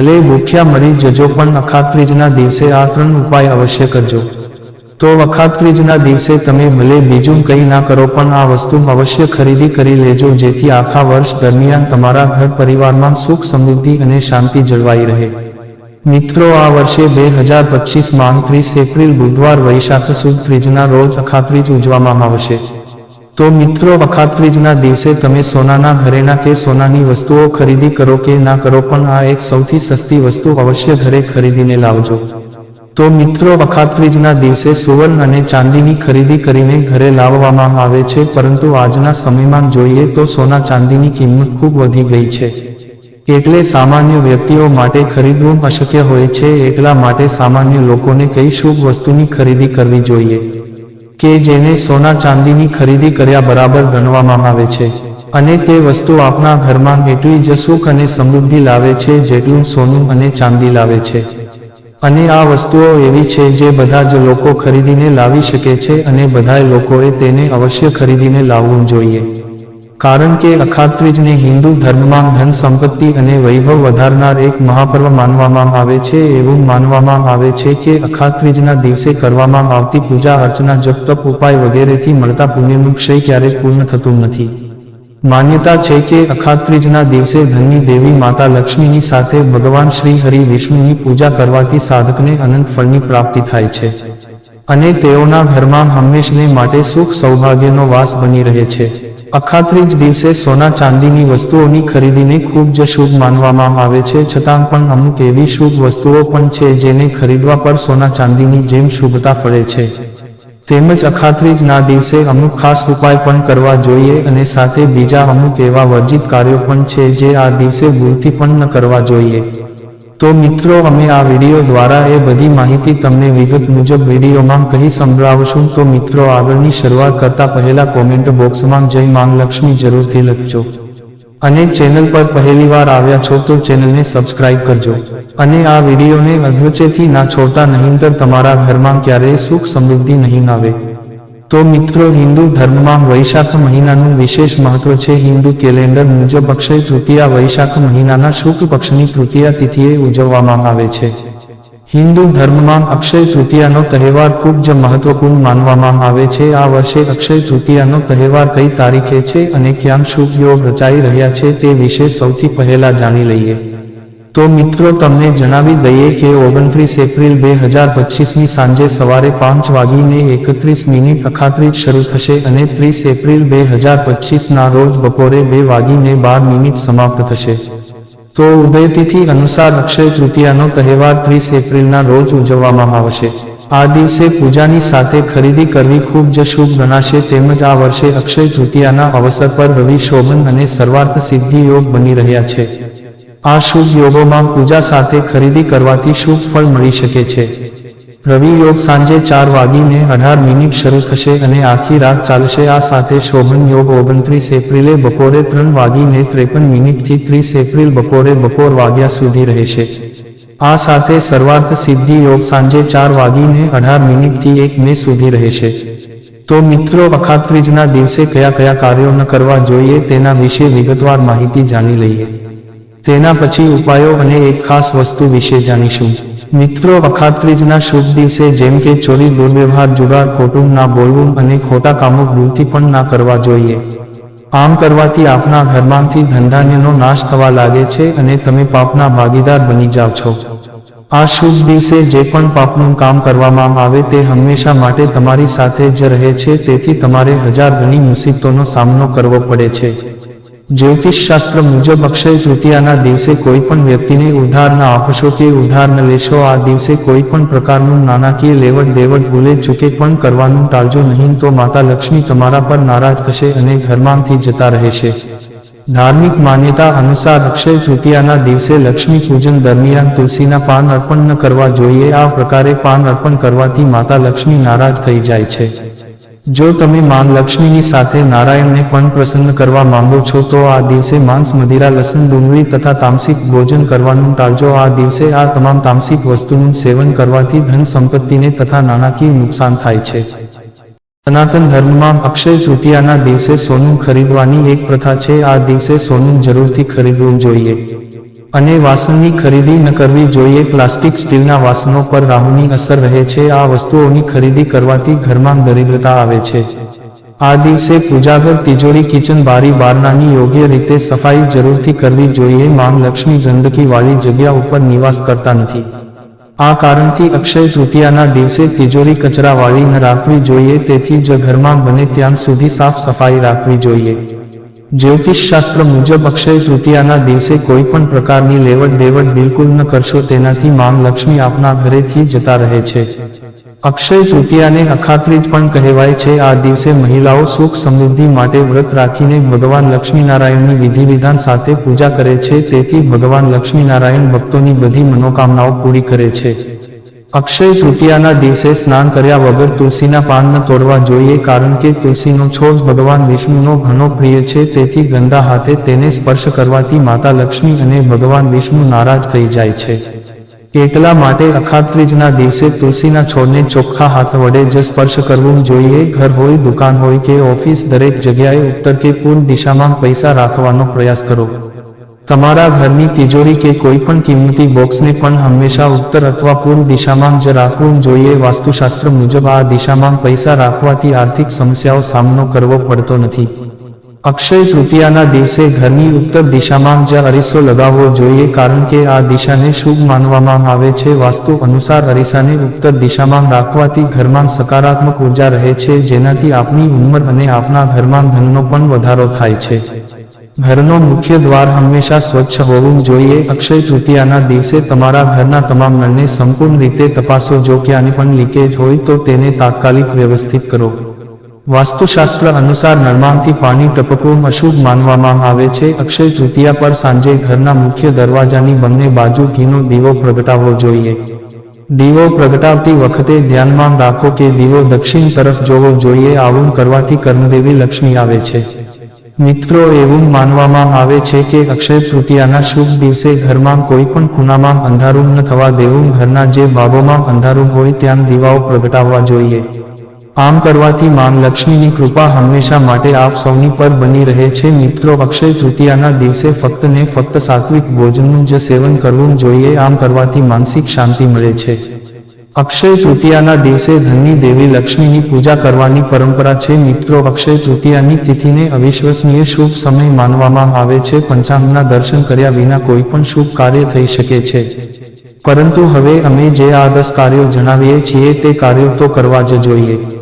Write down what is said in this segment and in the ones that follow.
ભલે ભૂખ્યા મરી જજો, પણ અખાત્રીજના દિવસે આ ત્રણ ઉપાય અવશ્ય કરજો. તો અખાત્રીજના દિવસે તમે ભલે બીજું કંઈ ના કરો, પણ આ વસ્તુ અવશ્ય ખરીદી કરી લેજો, જેથી આખા વર્ષ દરમિયાન તમારા ઘર પરિવારમાં સુખ સમૃદ્ધિ અને શાંતિ જળવાઈ રહે. મિત્રો, આ વર્ષે બે હજાર પચીસમાં ત્રીસ એપ્રિલ બુધવાર વૈશાખ સુદ ત્રીજના રોજ અખાત્રીજ ઉજવવામાં આવશે. તો મિત્રો, વખાત્રીજના દિવસે તમે સોનાના ઘરેના કે સોનાની વસ્તુઓ ખરીદી કરો કે ના કરો, પણ આ એક સૌથી સસ્તી વસ્તુ અવશ્ય ઘરે ખરીદીને લાવજો. તો મિત્રો, વખાત્રીજના દિવસે સુવર્ણ અને ચાંદીની ખરીદી કરીને ઘરે લાવવામાં આવે છે, પરંતુ આજના સમયમાં જોઈએ તો સોના ચાંદીની કિંમત ખૂબ વધી ગઈ છે. એટલે સામાન્ય વ્યક્તિઓ માટે ખરીદવું અશક્ય હોય છે, એટલા માટે સામાન્ય લોકોને કઈ શુભ વસ્તુની ખરીદી કરવી જોઈએ. કે જેને સોના ચાંદીની ખરીદી કર્યા બરાબર ગણવામાં આવે છે. અને તે વસ્તુ આપણા ઘરમાં એટલી જ સુખ અને સમૃદ્ધિ લાવે છે જેટલું સોનું અને ચાંદી લાવે છે. અને આ વસ્તુઓ એવી છે જે બધા જ લોકો ખરીદીને લાવી શકે છે અને બધાય લોકોએ તેને અવશ્ય ખરીદીને લાવવું જોઈએ. કારણ કે અખાત્રીજને હિન્દુ ધર્મમાં ધન સંપત્તિ અને વૈભવ વધારનાર એક મહાપર્વ માનવામાં આવે છે એવું માનવામાં આવે છે કે અખાત્રીજના દિવસે કરવામાં આવતી પૂજા, અર્ચના, જપ, તપ, ઉપાય વગેરેથી મળતા પુણ્યનું ક્ષય ક્યારેય પૂર્ણ થતું નથી. માન્યતા છે કે અખાત્રીજના દિવસે ધનની દેવી માતા લક્ષ્મીની સાથે ભગવાન શ્રી હરિ વિષ્ણુની પૂજા કરવાથી સાધકને અનંત ફળની પ્રાપ્તિ થાય છે. અને તેઓના ઘરમાં હંમેશને માટે સુખ સૌભાગ્યનો વાસ બની રહે છે. અખાત્રીજ દિવસે સોના ચાંદીની વસ્તુઓની ખરીદીને ખૂબ જ શુભ માનવામાં આવે છે, છતાં પણ અમુક એવી શુભ વસ્તુઓ પણ છે જેને ખરીદવા પર સોના ચાંદીની જેમ શુભતા ફળે છે. તેમજ અખાત્રીજના દિવસે અમુક ખાસ ઉપાય પણ કરવા જોઈએ અને સાથે બીજા અમુક એવા વર્જિત કાર્યો પણ છે જે આ દિવસે ભૂલથી પણ ન કરવા જોઈએ. તો મિત્રો, અમે આ વીડિયો દ્વારા એ બધી માહિતી તમને વિગત મુજબ વિડીયોમાં કહી સંભળાવશું. તો મિત્રો, આગળની શરૂઆત કરતા પહેલા કોમેન્ટ બોક્સમાં જય માંગ લક્ષ્મી જરૂરથી લખજો. અને ચેનલ પર પહેલીવાર આવ્યા છો તો ચેનલને સબસ્ક્રાઇબ કરજો. અને આ વિડીયોને અધવચેથી ના છોડતા નહીંતર તમારા ઘરમાં ક્યારેય સુખ સમૃદ્ધિ નહીં આવે. તો મિત્રો, હિન્દુ ધર્મમાં વૈશાખ મહિનાનું વિશેષ મહત્વ છે. હિન્દુ કેલેન્ડર મુજબ અક્ષય તૃતીયા, વૈશાખ મહિનાના શુક્લ પક્ષની તૃતીયા તિથિએ ઉજવવામાં આવે છે. હિન્દુ ધર્મમાં અક્ષય તૃતીયાનો તહેવાર ખૂબ જ મહત્વપૂર્ણ માનવામાં આવે છે. આ વર્ષે અક્ષય તૃતીયાનો તહેવાર કઈ તારીખે છે અને ક્યાં શુભ યોગ રચાઈ રહ્યા છે તે વિશે સૌથી પહેલા જાણી લઈએ. તો મિત્રો, તમને જણાવી દઈએ કે ઓગણત્રીસ એપ્રિલ બે હજાર પચીસની સાંજે સવારે પાંચ વાગીને એકત્રીસ મિનિટ અખાત્રીજ શરૂ થશે અને ત્રીસ એપ્રિલ બે હજાર પચીસના રોજ બપોરે બે વાગીને બાર મિનિટ સમાપ્ત થશે. તો ઉદયતિથિ અનુસાર અક્ષય તૃતીયાનો તહેવાર ત્રીસ એપ્રિલના રોજ ઉજવવામાં આવશે. આ દિવસે પૂજાની સાથે ખરીદી કરવી ખૂબ જ શુભ ગણાશે તેમજ આ વર્ષે અક્ષય તૃતીયાના અવસર પર રવિ શોભન અને સર્વાર્થ સિદ્ધિ યોગ બની રહ્યા છે. આ શુભ યોગોમાં પૂજા સાથે ખરીદી કરવાથી શુભ ફળ મળી શકે છે. રવિ યોગ સાંજે ચાર વાગીને અઢાર મિનિટ શરૂ થશે અને આખી રાત ચાલશે. આ સાથે શોભન યોગ ઓગણત્રીસ એપ્રિલે બપોરે ત્રણ વાગીને ત્રેપન મિનિટથી ત્રીસ એપ્રિલ બપોરે બપોર વાગ્યા સુધી રહેશે. આ સાથે સર્વાર્થ સિદ્ધિ યોગ સાંજે ચાર વાગીને અઢાર મિનિટથી એક મે સુધી રહેશે. તો મિત્રો, અખાત્રીજના દિવસે કયા કયા કાર્યો ન કરવા જોઈએ તેના વિશે વિગતવાર માહિતી જાણી લઈએ. તેના પછી ઉપાયો અને એક ખાસ વસ્તુ વિશે જાણીશું. મિત્રો અખાત્રીજના શુભ દિવસે જેમ કે ચોરી, દુર્વ્યવહાર, જુગાર, ખોટું ના બોલવું અને ખોટા કામો ભૂલથી પણ ના કરવા જોઈએ. આમ કરવાથી આપના ઘરમાંથી ધંધાન્યનો નાશ થવા લાગે છે અને તમે પાપના ભાગીદાર બની જાઓ છો. આ શુભ દિવસે જે પણ પાપનું કામ કરવામાં આવે તે હંમેશા માટે તમારી સાથે જ રહે છે, તેથી તમારે હજાર ઘણી મુસીબતોનો સામનો કરવો પડે છે. જ્યોતિષ શાસ્ત્ર મુજબ અક્ષય તૃતીયાના દિવસે કોઈ પણ વ્યક્તિને ઉધાર ના આપશો કે ઉધાર ન લેશો, આ દિવસે કોઈ પણ પ્રકારનું નાણાકીય લેવડ દેવડ ભૂલે ચૂકે પણ કરવાનું ટાળજો નહીં તો માતા લક્ષ્મી તમારા પર નારાજ થશે અને ઘરમાંથી જતા રહેશે. ધાર્મિક માન્યતા અનુસાર અક્ષય તૃતીયાના દિવસે લક્ષ્મી પૂજન દરમિયાન તુલસીના પાન અર્પણ ન કરવા જોઈએ. આ પ્રકારે પાન અર્પણ કરવાથી માતા લક્ષ્મી નારાજ થઈ જાય છે. જો તમે માન લક્ષ્મીની સાથે નારાયણને પણ પ્રસન્ન કરવા માંગો છો, તો આ દિવસે માંસ, મદિરા, લસણ, ડુંગળી તથા તામસિક ભોજન કરવાનું ટાળજો. આ દિવસે આ તમામ તામસિક વસ્તુનું સેવન કરવાથી ધન સંપત્તિને તથા નાણાકીય નુકસાન થાય છે. સનાતન ધર્મમાં અક્ષય તૃતીયાના દિવસે સોનું ખરીદવાની એક પ્રથા છે. આ દિવસે સોનું જરૂરથી ખરીદવું જોઈએ. અને વાસણની ખરીદી ન કરવી જોઈએ. પ્લાસ્ટિક સ્ટીલના વાસણો પર રાહુની અસર રહે છે. આ વસ્તુઓની ખરીદી કરવાથી ઘરમાં દરિદ્રતા આવે છે. આ દિવસે પૂજાઘર, તિજોરી, કિચન, બારી, બારણાની યોગ્ય રીતે સફાઈ જરૂરથી કરવી જોઈએ. માંગ લક્ષ્મી ગંદકીવાળી જગ્યા ઉપર નિવાસ કરતા નથી. આ કારણથી અક્ષય તૃતીયાના દિવસે તિજોરી કચરાવાળી ન રાખવી જોઈએ. તેથી જ ઘરમાં બને ત્યાં સુધી સાફ સફાઈ રાખવી જોઈએ. જ્યોતિષ શાસ્ત્ર મુજબ અક્ષય તૃતીયાના દિવસે કોઈ પણ પ્રકારની લેવડ દેવડ બિલકુલ ન કરશો, તેનાથી માં લક્ષ્મી આપના ઘરેથી જતા રહે છે. અક્ષય તૃતીયાને અખાત્રીજ પણ કહેવાય છે. આ દિવસે મહિલાઓ સુખ સમૃદ્ધિ માટે વ્રત રાખીને ભગવાન લક્ષ્મીનારાયણની વિધિ વિધાન સાથે પૂજા કરે છે. તેથી ભગવાન લક્ષ્મીનારાયણ ભક્તોની બધી મનોકામનાઓ પૂરી કરે છે. અક્ષય તૃતીયાના દિવસે સ્નાન કર્યા વગર તુલસીના પાન ન તોડવા જોઈએ કારણ કે તુલસીનો છોડ ભગવાન વિષ્ણુનો ઘણો પ્રિય છે. તેથી ગંદા હાથે તેને સ્પર્શ કરવાથી માતા લક્ષ્મી અને ભગવાન વિષ્ણુ નારાજ થઈ જાય છે. એટલા માટે અખાત્રીજના દિવસે તુલસીના છોડને ચોખ્ખા હાથ વડે જ સ્પર્શ કરવું જોઈએ. ઘર હોય, દુકાન હોય કે ઓફિસ દરેક જગ્યાએ ઉત્તર કે પૂર્વ દિશામાં પૈસા રાખવાનો પ્રયાસ કરો. તમારા ઘરની તિજોરી કે કોઈ પણ કિંમતી બોક્સને પણ હંમેશા ઉત્તર અથવા પૂર્વ દિશામાં જ રાખવું જોઈએ. વાસ્તુશાસ્ત્ર મુજબ આ દિશામાં પૈસા રાખવાથી આર્થિક સમસ્યાઓ સામનો કરવો પડતો નથી. અક્ષય તૃતીયાના દિવસે ઘરની ઉત્તર દિશામાં જ અરીસો લગાવવો જોઈએ કારણ કે આ દિશાને શુભ માનવામાં આવે છે. વાસ્તુ અનુસાર અરીસાને ઉત્તર દિશામાં રાખવાથી ઘરમાં સકારાત્મક ઊર્જા રહે છે, જેનાથી આપની ઉંમર અને આપના ઘરમાં ધનનો પણ વધારો થાય છે. ઘરનો મુખ્ય દ્વાર હંમેશા સ્વચ્છ હોવું જોઈએ. અક્ષય તૃતીયાના દિવસે તમારા ઘરના તમામ નળને સંપૂર્ણ રીતે તપાસો. જો ક્યાંય પણ લીકેજ હોય તો તેને તાત્કાલિક વ્યવસ્થિત કરો. વાસ્તુશાસ્ત્ર અનુસાર નળમાંથી પાણી ટપકવું અશુભ માનવામાં આવે છે. અક્ષય તૃતીયા પર સાંજે ઘરના મુખ્ય દરવાજાની બંને બાજુ ઘીનો દીવો પ્રગટાવવો જોઈએ. દીવો પ્રગટાવતી વખતે ધ્યાનમાં રાખો કે દીવો દક્ષિણ તરફ જોવો જોઈએ. આવું કરવાથી કર્મદેવી લક્ષ્મી આવે છે. મિત્રો, એવું માનવામાં આવે છે કે અક્ષય તૃતીયાના શુભ દિવસે ઘરમાં કોઈ પણ ખૂણામાં અંધારું ન થવા દેવું, ઘરના જે ભાગોમાં અંધારું હોય ત્યાં દીવાઓ પ્રગટાવવા જોઈએ. આમ કરવાથી માંગ લક્ષ્મીની કૃપા હંમેશા માટે આપ સૌની પર બની રહે છે. મિત્રો, અક્ષય તૃતીયાના દિવસે ફક્ત ને ફક્ત સાત્વિક ભોજનનું જ સેવન કરવું જોઈએ. આમ કરવાથી માનસિક શાંતિ મળે છે. અક્ષય તૃતીયાના દિવસે ધનની દેવી લક્ષ્મીની પૂજા કરવાની પરંપરા છે. મિત્રો, અક્ષય તૃતીયાની તિથિને અવિશ્વસનીય શુભ સમય માનવામાં આવે છે. પંચાંગના દર્શન કર્યા વિના કોઈ પણ શુભ કાર્ય થઈ શકે છે. પરંતુ હવે અમે જે આ દસ કાર્યો જણાવીએ છીએ તે કાર્યો તો કરવા જ જોઈએ.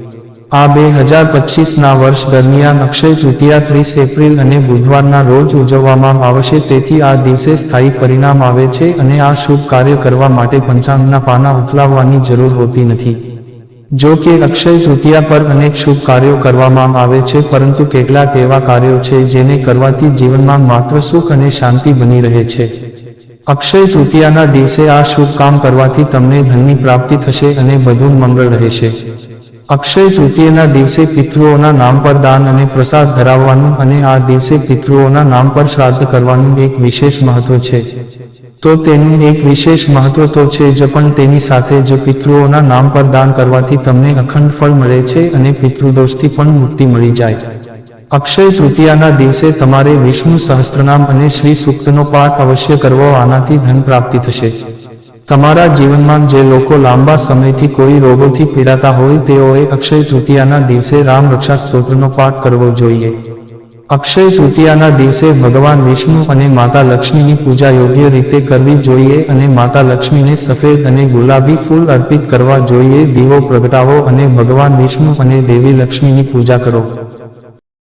આ બે હજાર પચીસના વર્ષ દરમિયાન અક્ષય તૃતીયા, ત્રીસ એપ્રિલ અને બુધવારના રોજ ઉજવવામાં આવશે. તેથી આ દિવસે સ્થાયી પરિણામ આવે છે અને આ શુભ કાર્ય કરવા માટે પંચાંગના પાના ઉથલાવવાની જરૂર હોતી નથી. જો કે અક્ષય તૃતીયા પર અનેક શુભ કાર્યો કરવામાં આવે છે, પરંતુ કેટલાક એવા કાર્યો છે જેને કરવાથી જીવનમાં માત્ર સુખ અને શાંતિ બની રહે છે. અક્ષય તૃતીયાના દિવસે આ શુભ કામ કરવાથી તમને ધનની પ્રાપ્તિ થશે અને બધું મંગળ રહેશે. અક્ષય તૃતીયના દિવસે પિતૃઓના નામ પર દાન અને પ્રસાદ ધરાવવાનું અને આ દિવસે પિતૃઓના નામ પર શ્રાદ્ધ કરવાનું એક વિશેષ મહત્વ છે. તો તેનું એક વિશેષ મહત્વ તો છે જ, પણ તેની સાથે જ પિતૃઓના નામ પર દાન કરવાથી તમને અખંડ ફળ મળે છે અને પિતૃદોષથી પણ મુક્તિ મળી જાય. અક્ષય તૃતીયાના દિવસે તમારે વિષ્ણુ સહસ્ત્રનામ અને શ્રી સૂક્તનો પાઠ અવશ્ય કરવો, આનાથી ધન પ્રાપ્તિ થશે. તમારા જીવનમાં જે લોકો લાંબા સમયથી કોઈ રોગોથી પીડાતા હોય, તેઓએ અક્ષય તૃતીયાના દિવસે રામ રક્ષા સ્તોત્રનો પાઠ કરવો જોઈએ. અક્ષય તૃતીયાના દિવસે ભગવાન વિષ્ણુ અને માતા લક્ષ્મીની પૂજા યોગ્ય રીતે કરવી જોઈએ અને માતા લક્ષ્મીને સફેદ અને ગુલાબી ફૂલ અર્પિત કરવા જોઈએ. દીવો પ્રગટાવો અને ભગવાન વિષ્ણુ અને દેવી લક્ષ્મીની પૂજા કરો.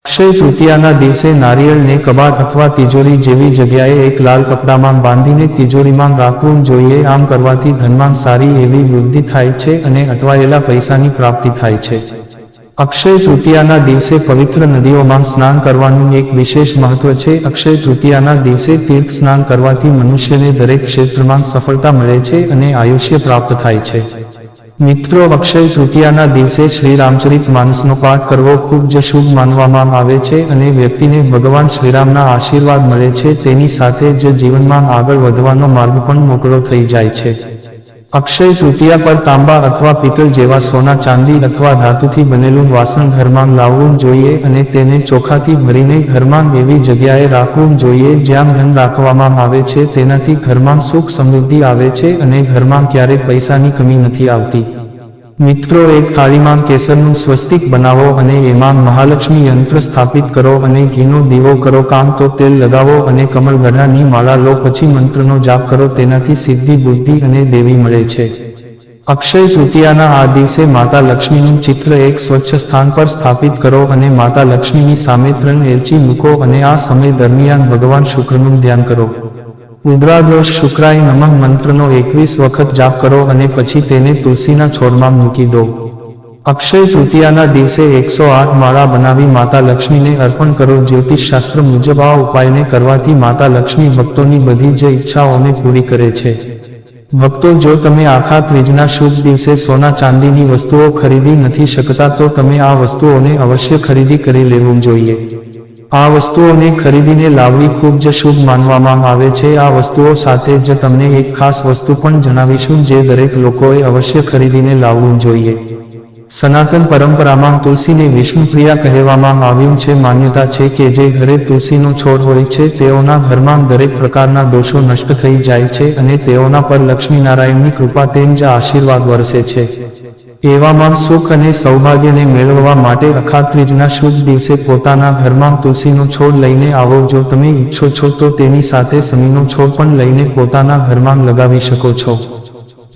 અક્ષય તૃતીયાના દિવસે નારિયેળને કબાટ અથવા તિજોરી જેવી જગ્યાએ એક લાલ કપડામાં બાંધીને તિજોરીમાં રાખવું જોઈએ આમ કરવાથી ધનમાં સારી એવી વૃદ્ધિ થાય છે અને અટવાયેલા પૈસાની પ્રાપ્તિ થાય છે. અક્ષય તૃતીયાના દિવસે પવિત્ર નદીઓમાં સ્નાન કરવાનું એક વિશેષ મહત્વ છે. અક્ષય તૃતીયાના દિવસે તીર્થ સ્નાન કરવાથી મનુષ્યને દરેક ક્ષેત્રમાં સફળતા મળે છે અને આયુષ્ય પ્રાપ્ત થાય છે. મિત્રો, અક્ષય તૃતીયાના દિવસે શ્રી રામચરિત માનસનો પાઠ કરવો ખૂબ જ શુભ માનવામાં આવે છે અને વ્યક્તિને ભગવાન શ્રીરામના આશીર્વાદ મળે છે, તેની સાથે જ જીવનમાં આગળ વધવાનો માર્ગ પણ મોકળો થઈ જાય છે. અક્ષય તૃતીયા પર તાંબા અથવા પિત્તળ જેવા સોના ચાંદી અથવા ધાતુથી બનેલું વાસણ ઘરમાં લાવવું જોઈએ અને તેને ચોખાથી ભરીને ઘરમાં એવી જગ્યાએ રાખવું જોઈએ જ્યાં ધન રાખવામાં આવે છે. તેનાથી ઘરમાં સુખ સમૃદ્ધિ આવે છે અને ઘરમાં ક્યારેય પૈસાની કમી નથી આવતી. મિત્રો, એક થાળીમાં કેસરનું સ્વસ્તિક બનાવો અને એમાં મહાલક્ષ્મી યંત્ર સ્થાપિત કરો અને ઘીનો દીવો કરો, કામ તો તેલ લગાવો અને કમળગઢાની માળા લો, પછી મંત્રનો જાપ કરો, તેનાથી સિદ્ધિ, બુદ્ધિ અને દેવી મળે છે. અક્ષય તૃતીયાના આ દિવસે માતા લક્ષ્મીનું ચિત્ર એક સ્વચ્છ સ્થાન પર સ્થાપિત કરો અને માતા લક્ષ્મીની સામે ત્રણ એલચી મૂકો અને આ સમય દરમિયાન ભગવાન શુક્રનું ધ્યાન કરો. ઉદ્રાદોષ શુક્રાય નમઃ મંત્રનો એકવીસ વખત જાપ કરો અને પછી તેને તુલસીના છોડમાં મૂકી દો. અક્ષય તૃતીયાના દિવસે એકસો આઠ માળા બનાવી માતા લક્ષ્મીને અર્પણ કરો. જ્યોતિષ શાસ્ત્ર મુજબ આ ઉપાયને કરવાથી માતા લક્ષ્મી ભક્તોની બધી જ ઈચ્છાઓને પૂરી કરે છે. ભક્તો, જો તમે આખા ત્રીજના શુભ દિવસે સોના ચાંદીની વસ્તુઓ ખરીદી નથી શકતા, તો તમે આ વસ્તુઓને અવશ્ય ખરીદી કરી લેવું જોઈએ. આ વસ્તુઓને ખરીદીને લાવવી ખૂબ જ શુભ માનવામાં આવે છે. આ વસ્તુઓ સાથે જ તમને એક ખાસ વસ્તુ પણ જણાવીશું જે દરેક લોકોએ અવશ્ય ખરીદીને લાવવું જોઈએ. સનાતન પરંપરામાં તુલસીને વિષ્ણુપ્રિયા કહેવામાં આવ્યું છે. માન્યતા છે કે જે ઘરે તુલસીનો છોડ હોય છે, તેઓના ઘરમાં દરેક પ્રકારના દોષો નષ્ટ થઈ જાય છે અને તેઓના પર લક્ષ્મીનારાયણની કૃપા તેમ જ આશીર્વાદ વરસે છે. એવામાં સુખ અને સૌભાગ્યને મેળવવા માટે અખાત્રીજના શુભ દિવસે પોતાના ઘરમાં તુલસીનો છોડ લઈને આવો. જો તમે ઈચ્છો છો તો તેની સાથે સમીનો છોડ પણ લઈને પોતાના ઘરમાં લગાવી શકો છો.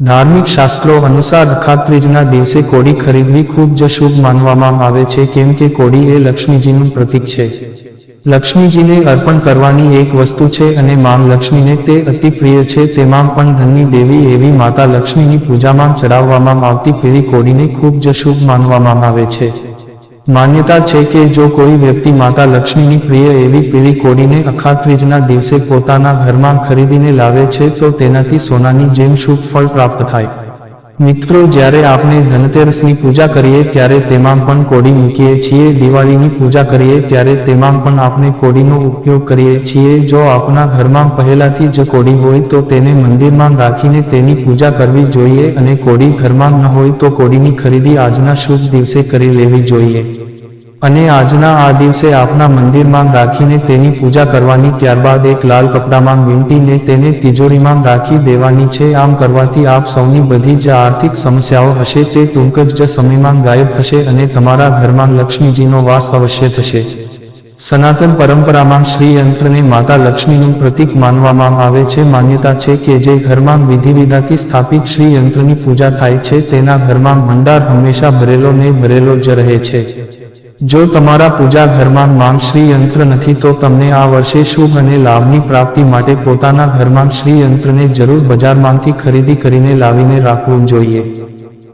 ધાર્મિક શાસ્ત્રો અનુસાર અખાત્રીજના દિવસે કોડી ખરીદવી ખૂબ જ શુભ માનવામાં આવે છે, કેમ કે કોડી એ લક્ષ્મીજીનું પ્રતીક છે. લક્ષ્મીજીને અર્પણ કરવાની એક વસ્તુ છે અને માં લક્ષ્મીને તે અતિ પ્રિય છે. તેમાં પણ ધનની દેવી એવી માતા લક્ષ્મીની પૂજામાં ચડાવવામાં આવતી પીળી કોડીને ખૂબ જ શુભ માનવામાં આવે છે. માન્યતા છે કે જો કોઈ વ્યક્તિ માતા લક્ષ્મીની પ્રિય એવી પીળી કોડીને અખાત્રીજના દિવસે પોતાના ઘરમાં ખરીદીને લાવે છે તો તેનાથી સોનાની જેમ શુભ ફળ પ્રાપ્ત થાય. મિત્રો, જ્યારે આપણે ધનતેરસની પૂજા કરીએ, ત્યારે તેમાં પણ કોડી મૂકીએ છીએ. દિવાળીની પૂજા કરીએ, ત્યારે તેમાં પણ આપણે કોડીનો ઉપયોગ કરીએ છીએ. જો આપણા ઘરમાં પહેલાથી જ કોડી હોય, તો તેને મંદિરમાં રાખીને તેની પૂજા કરવી જોઈએ અને કોડી ઘરમાં ન હોય, તો કોડીની ખરીદી આજના શુભ દિવસે કરી લેવી જોઈએ. અને આજના આ દિવસે આપના મંદિરમાં રાખીને તેની પૂજા કરવાની ત્યારબાદ એક લાલ કપડામાં વીંટીને તેને તિજોરીમાં રાખી દેવાની છે. આમ કરવાથી આપ સૌની બધી જ આર્થિક સમસ્યાઓ હશે તે ટૂંક જ સમયમાં ગાયબ થશે અને તમારા ઘરમાં લક્ષ્મીજીનો વાસ અવશ્ય થશે. સનાતન પરંપરામાં શ્રી યંત્રને માતા લક્ષ્મીનું પ્રતીક માનવામાં આવે છે. માન્યતા છે કે જે ઘરમાં વિધિવિધાથી સ્થાપિત શ્રી યંત્રની પૂજા થાય છે, તેના ઘરમાં ભંડાર હંમેશા ભરેલો ને ભરેલો જ રહે છે. જો તમારા પૂજા ઘરમાં માંગ શ્રી યંત્ર નથી, તો તમને આ વર્ષે શુભ અને લાભની પ્રાપ્તિ માટે પોતાના ઘરમાં શ્રી યંત્રને જરૂર બજારમાંથી ખરીદી કરીને લાવીને રાખવું જોઈએ.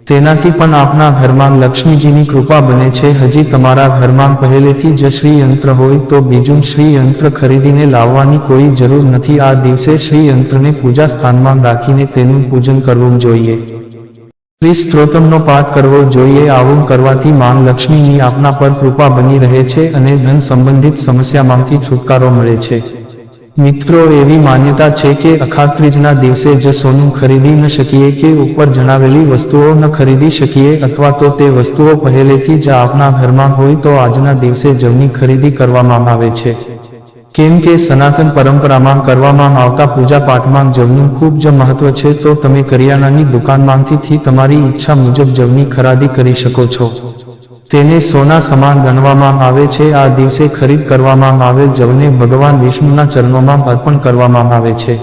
તેનાથી પણ આપના ઘરમાં લક્ષ્મીજીની કૃપા બને છે. હજી તમારા ઘરમાં પહેલેથી જ શ્રી યંત્ર હોય, તો બીજું શ્રી યંત્ર ખરીદીને લાવવાની કોઈ જરૂર નથી. આ દિવસે શ્રી યંત્રને પૂજા સ્થાનમાં રાખીને તેનું પૂજન કરવું જોઈએ. સ્ત્રોતમનો પાઠ કરવો જોઈએ. આવું કરવાથી માં લક્ષ્મીની આપના પર કૃપા બની રહે છે અને ધન સંબંધિત સમસ્યામાંથી છુટકારો મળે છે. મિત્રો, એવી માન્યતા છે કે અખાત્રીજના દિવસે જ સોનું ખરીદી ન શકીએ કે ઉપર જણાવેલી વસ્તુઓ ન ખરીદી શકીએ અથવા તો તે વસ્તુઓ પહેલેથી જ આપના ઘરમાં હોય તો આજના દિવસે જમની ખરીદી કરવામાં આવે છે. કેમ કે સનાતન પરંપરામાં કરવામાં આવતા પૂજા પાઠમાં જવનું ખૂબ જ મહત્વ છે, તો તમે કરિયાણાની દુકાનમાંથી તમારી ઈચ્છા મુજબ જવની ખરીદી કરી શકો છો. તેને સોના સમાન ગણવામાં આવે છે, આ દિવસે ખરીદ કરવામાં આવેલ જવને ભગવાન વિષ્ણુના ચરણોમાં અર્પણ કરવામાં આવે છે.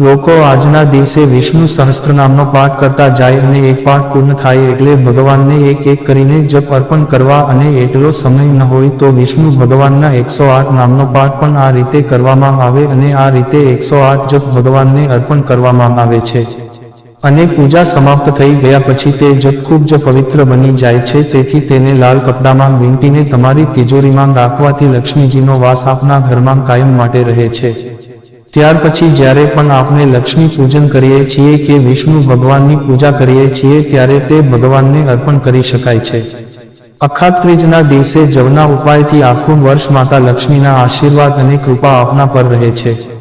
લોકો આજના દિવસે વિષ્ણુ સહસ્ત્રનામનો પાઠ કરતા જાય અને એક પાઠ પૂર્ણ થાય એટલે ભગવાનને એક એક કરીને જપ અર્પણ કરવા અને એટલો સમય ન હોય તો વિષ્ણુ ભગવાનના એકસો આઠ નામનો પાઠ પણ આ રીતે કરવામાં આવે અને આ રીતે એકસો આઠ જપ ભગવાનને અર્પણ કરવામાં આવે છે. અને પૂજા સમાપ્ત થઈ ગયા પછી તે જપ ખૂબ જ પવિત્ર બની જાય છે. તેથી તેને લાલ કપડામાં વીંટીને તમારી તિજોરીમાં રાખવાથી લક્ષ્મીજીનો વાસ આપના ઘરમાં કાયમ માટે રહે છે. ત્યાર પછી જ્યારે પણ આપણે લક્ષ્મી પૂજન કરીએ છીએ કે વિષ્ણુ ભગવાનની પૂજા કરીએ છીએ ત્યારે તે ભગવાનને અર્પણ કરી શકાય છે. અખાત્રીજના દિવસે જવના ઉપાયથી આખું વર્ષ માતા લક્ષ્મીના આશીર્વાદ અને કૃપા આપના પર રહે છે.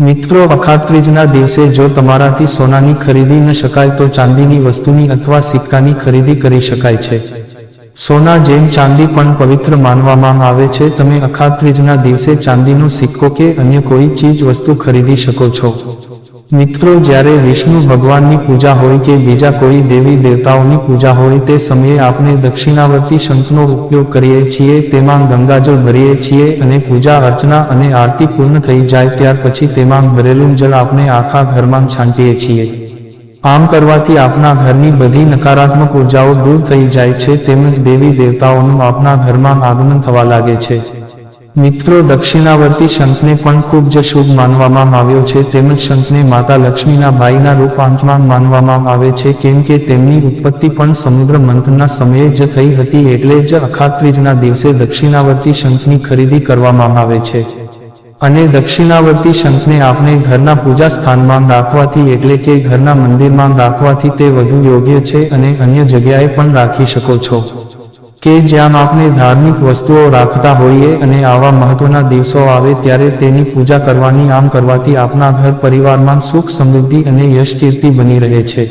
મિત્રો, અખાત્રીજના દિવસે જો તમારાથી સોનાની ખરીદી ન શકાય તો ચાંદીની વસ્તુની અથવા સિક્કાની ખરીદી કરી શકાય છે. સોના જેમ ચાંદી પણ પવિત્ર માનવામાં આવે છે. તમે અખાત્રીજના દિવસે ચાંદીનો સિક્કો કે અન્ય કોઈ ચીજ વસ્તુ ખરીદી શકો છો. મિત્રો, જ્યારે વિષ્ણુ ભગવાનની પૂજા હોય કે બીજા કોઈ દેવી દેવતાઓની પૂજા હોય તે સમયે આપણે દક્ષિણાવર્તી શંખનો ઉપયોગ કરીએ છીએ, તેમાં ગંગાજળ ભરીએ છીએ અને પૂજા, અર્ચના અને આરતી પૂર્ણ થઈ જાય ત્યાર પછી તેમાં ભરેલું જળ આપણે આખા ઘરમાં છાંટીએ છીએ. આમ કરવાથી આપના ઘરની બધી નકારાત્મક ઉર્જાઓ દૂર થઈ જાય છે, તેમજ દેવી દેવતાઓનું આપના ઘરમાં આગમન થવા લાગે છે. મિત્રો, દક્ષિણાવર્તી શંખને પણ ખૂબ જ શુભ માનવામાં આવ્યો છે, તેમજ શંખને માતા લક્ષ્મીના ભાઈના રૂપાંતમાં માનવામાં આવે છે, કેમ કે તેમની ઉત્પત્તિ પણ સમુદ્ર મંથનના સમયે જ થઈ હતી, એટલે જ અખાત્રીજના દિવસે દક્ષિણાવર્તી શંખની ખરીદી કરવામાં આવે છે. અને દક્ષિણાવર્તી શંખને આપણે ઘરના પૂજા સ્થાનમાં રાખવાથી એટલે કે ઘરના મંદિરમાં રાખવાથી તે વધુ યોગ્ય છે અને અન્ય જગ્યાએ પણ રાખી શકો છો. કે જ્યાં આપણે ધાર્મિક વસ્તુઓ રાખતા હોઈએ અને આવા મહત્વના દિવસો આવે ત્યારે તેની પૂજા કરવાની આમ કરવાથી આપણા ઘર પરિવારમાં સુખ સમૃદ્ધિ અને યશ કીર્તિ બની રહે છે.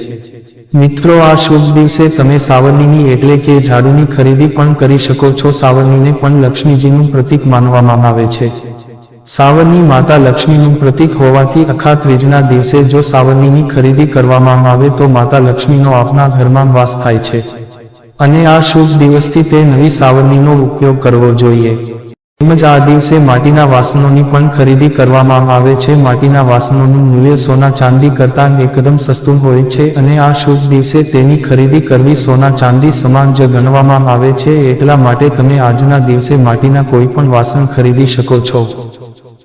મિત્રો, આ શુભ દિવસે તમે સાવરણીની એટલે કે ઝાડુની ખરીદી પણ કરી શકો છો. સાવરણીને પણ લક્ષ્મીજીનું પ્રતીક માનવામાં આવે છે. સાવરની માતા લક્ષ્મીનું પ્રતીક હોવાથી અખા ત્રીજના દિવસે જો સાવરણીની ખરીદી કરવામાં આવે તો માતા લક્ષ્મીનો આપના ઘરમાં વાસ થાય છે. અને આ શુભ દિવસથી તે નવી સાવરણીનો ઉપયોગ કરવો જોઈએ. તેમજ આ દિવસે માટીના વાસણોની પણ ખરીદી કરવામાં આવે છે. માટીના વાસણોનું મૂલ્ય સોના ચાંદી કરતાં એકદમ સસ્તું હોય છે અને આ શુભ દિવસે તેની ખરીદી કરવી સોના ચાંદી સમાન જ ગણવામાં આવે છે. એટલા માટે તમે આજના દિવસે માટીના કોઈ પણ વાસણ ખરીદી શકો છો.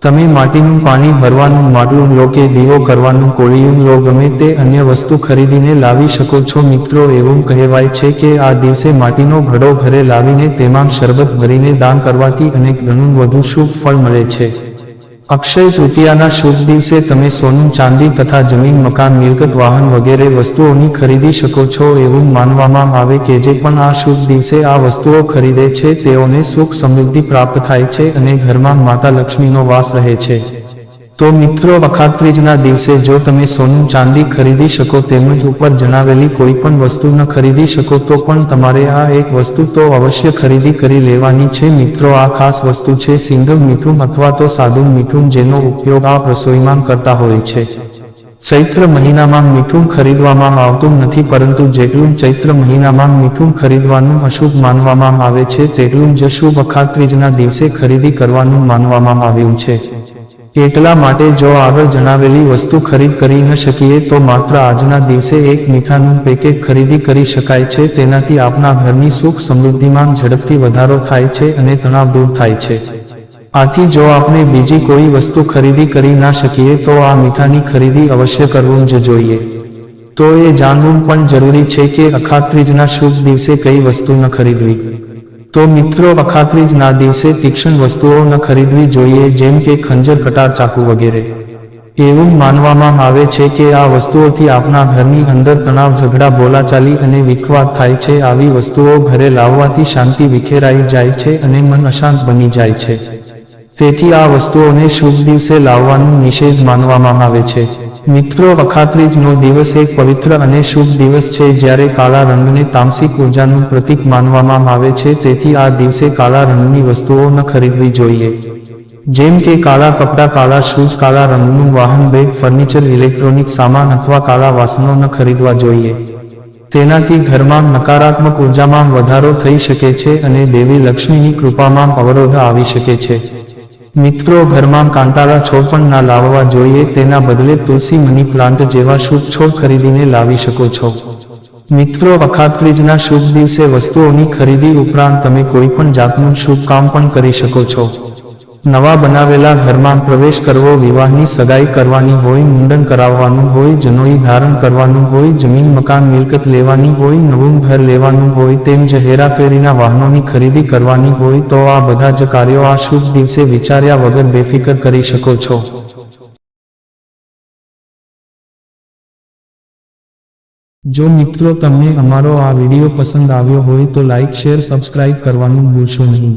તમે માટીનું પાણી ભરવાનું માટલું લો કે દીવો કરવાનું, કોળિયું લો, ગમે તે અન્ય વસ્તુ ખરીદીને લાવી શકો છો. મિત્રો, એવું કહેવાય છે કે આ દિવસે માટીનો ઘડો ઘરે લાવીને તેમાં શરબત ભરીને દાન કરવાથી અને ઘણું વધુ શુભ ફળ મળે છે. અક્ષય તૃતીયાના શુભ દિવસે તમે સોનું, ચાંદી તથા જમીન, મકાન, મિલકત, વાહન વગેરે વસ્તુઓની ખરીદી શકો છો એવું માનવામાં આવે કે જે પણ આ શુભ દિવસે આ વસ્તુઓ ખરીદે છે તેઓને સુખ સમૃદ્ધિ પ્રાપ્ત થાય છે અને ઘરમાં માતા લક્ષ્મીનો વાસ રહે છે. તો મિત્રો, વખાત્રીજના દિવસે જો તમે સોનું ચાંદી ખરીદી શકો તેમજ ઉપર જણાવેલી કોઈ પણ વસ્તુ ન ખરીદી શકો, તો પણ તમારે આ એક વસ્તુ તો અવશ્ય ખરીદી કરી લેવાની છે. મિત્રો, આ ખાસ વસ્તુ છે સિંગલ મીઠું અથવા તો સાદું મીઠું જેનો ઉપયોગ આ રસોઈમાં કરતા હોય છે. ચૈત્ર મહિનામાં મીઠું ખરીદવામાં આવતું નથી, પરંતુ જેટલું ચૈત્ર મહિનામાં મીઠું ખરીદવાનું અશુભ માનવામાં આવે છે, તેટલું જ શુભ અખાત્રીજના દિવસે ખરીદી કરવાનું માનવામાં આવ્યું છે. એટલા માટે જો આગળ જણાવેલી વસ્તુ ખરીદ કરી ન શકીએ, તો માત્ર આજના દિવસે એક મીઠાનું પેકેટ ખરીદી કરી શકાય છે. તેનાથી આપના ઘરની સુખ સમૃદ્ધિમાં ઝડપથી વધારો થાય છે અને તણાવ દૂર થાય છે. આથી જો આપણે બીજી કોઈ વસ્તુ ખરીદી કરી ના શકીએ, તો આ મીઠાની ખરીદી અવશ્ય કરવું જ જોઈએ. તો એ જાણવું પણ જરૂરી છે કે અખાત્રીજના શુભ દિવસે કઈ વસ્તુ ન ખરીદવી. તો મિત્રો અખાત્રીજના દિવસે તીક્ષ્ણ વસ્તુઓ ન ખરીદવી જોઈએ, જેમ કે ખંજર, કટાર, ચાકુ વગેરે. એવું માનવામાં આવે છે કે આ વસ્તુઓથી આપણા ઘરની અંદર તણાવ, ઝઘડા, બોલાચાલી અને વિખવાદ થાય છે. આવી વસ્તુઓ ઘરે લાવવાથી શાંતિ વિખેરાઈ જાય છે અને મન અશાંત બની જાય છે. તેથી આ વસ્તુઓને શુભ દિવસે લાવવાનું નિષેધ માનવામાં આવે છે. મિત્રો અખાત્રીજનો દિવસ એક પવિત્ર અને શુભ દિવસ છે, જ્યારે કાળા રંગને તામસિક ઉર્જાનું પ્રતીક માનવામાં આવે છે, તેથી આ દિવસે કાળા રંગની વસ્તુઓ ન ખરીદવી જોઈએ. જેમ કે કાળા કપડાં, કાળા શૂઝ, કાળા રંગનું વાહન, બેગ, ફર્નિચર, ઇલેક્ટ્રોનિક સામાન અથવા કાળા વાસણો ન ખરીદવા જોઈએ. તેનાથી ઘરમાં નકારાત્મક ઉર્જામાં વધારો થઈ શકે છે અને દેવી લક્ષ્મીની કૃપામાં અવરોધ આવી શકે છે. મિત્રો, ઘરમાં કાંટાળા છોડ પણ ના લાવવા જોઈએ. તેના બદલે તુલસી મની પ્લાન્ટ જેવા શુભ છોડ ખરીદીને લાવી શકો છો. મિત્રો અખાત્રીજના શુભ દિવસે વસ્તુઓની ખરીદી ઉપરાંત તમે કોઈ પણ જાતનું શુભ કામ પણ કરી શકો છો. નવા બનાવેલા ઘરમાં પ્રવેશ કરવો, વિવાહની સગાઈ કરવાની હોય, મુંડન કરાવવાનું હોય, જનોઈ ધારણ કરવાનું હોય, જમીન, મકાન, મિલકત લેવાની હોય, નવું ઘર લેવાનું હોય, તેમ જ હેરાફેરીના વાહનોની ખરીદી કરવાની હોય, તો આ બધા જ કાર્યો આ શુભ દિવસે વિચાર્યા વગર બેફિકર કરી શકો છો. જો મિત્રો તમને અમારો આ વીડિયો પસંદ આવ્યો હોય, તો લાઇક શેર, સબસ્ક્રાઇબ કરવાનું ભૂલશો નહીં.